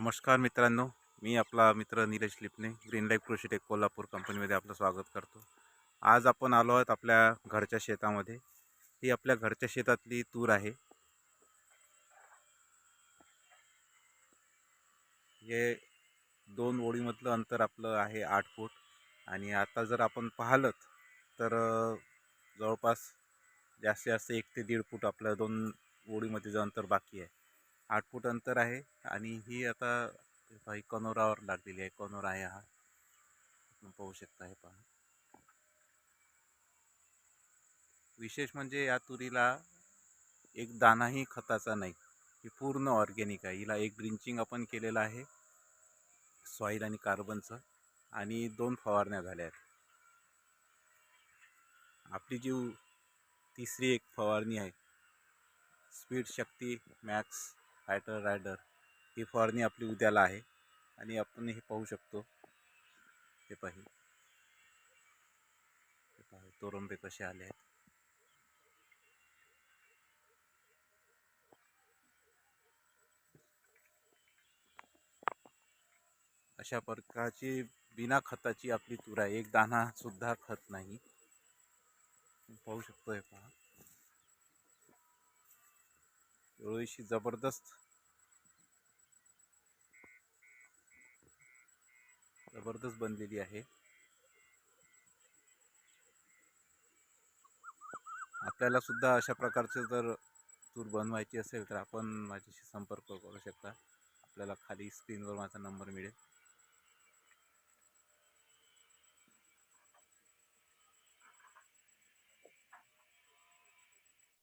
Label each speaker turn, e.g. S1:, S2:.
S1: नमस्कार मित्रांनो मी आपला मित्र Nilesh Lipane green life Krushi tech Kolhapur कंपनीमध्ये आपलं स्वागत करतो. आज आपण आलो आहोत आपल्या घरच्या शेतामध्ये. ही आपल्या घरच्या शेतातली तूर आहे. हे दोन ओळीमधलं अंतर आपलं आहे आठ फूट आणि आता जर आपण पाहिलं तर जवळपास जास्तीत जास्त एक ते दीड फूट आपल्या दोन ओळीमध्ये जे अंतर बाकी आहे. आठ फूट अंतर आहे आणि ही आता काही कनोरावर लागलेली आहे. कनोरा आहे हा. आपण पाहू शकता हे पहा. विशेष म्हणजे या तुरीला एक दानाही खताचा नाही. ही पूर्ण ऑर्गॅनिक आहे. हिला एक ड्रिंचिंग आपण केलेलं आहे. सॉईल आणि कार्बनचं. आणि दोन फवारण्या झाल्या आहेत. आपली जी तिसरी एक फवारणी आहे. Speed Shakti max fighter rider ही फवारणी आपली उद्याला आहे आणि आपण हे पाहू शकतो. हे पाहि हे. तोरंबे कसे आले आहेत. अशा प्रकारची बिना खताची आपली तूर आहे. एक दाना सुद्धा खत नाही. पाहू शकतो हे पहा. एवढीशी जबरदस्त. जबरदस्त बनलेली आहे. आपल्याला सुद्धा अशा प्रकारचे जर तूर बनवायची असेल तर आपण माझ्याशी संपर्क करू शकता. आपल्याला खाली स्क्रीनवर माझा नंबर मिळेल.